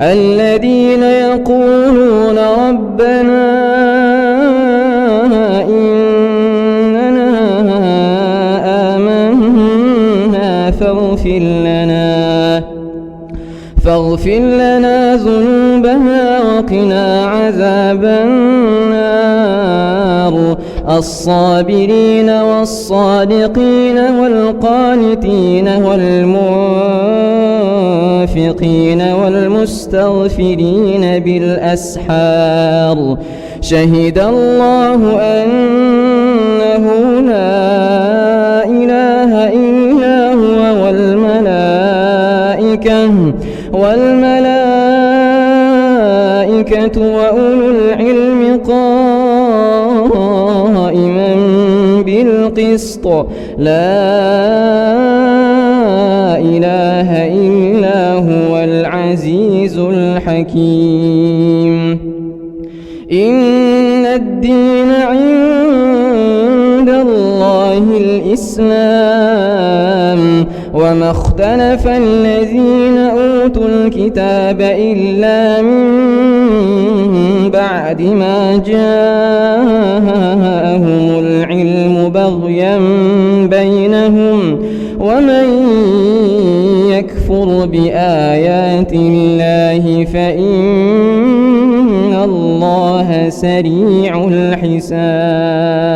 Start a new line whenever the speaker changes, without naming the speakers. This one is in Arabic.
الذين يقولون ربنا إننا آمنا فاغفر لنا فاغفر لنا ذنوبنا وقنا عذاب النار. الصابرين والصادقين والقانتين والمنفقين والمستغفرين بالأسحار. شهد الله أنه لا إله إلا هو والملائكة والملائكة وأولو العلم قائما بالقسط. لا إله العزيز الحكيم. إن الدين عند الله الإسلام. وما اختلف الذين أوتوا الكتاب إلا من بعد ما جاءهم العلم بغيا بينهم. ومن يكفر بآيات الله فإن الله سريع الحساب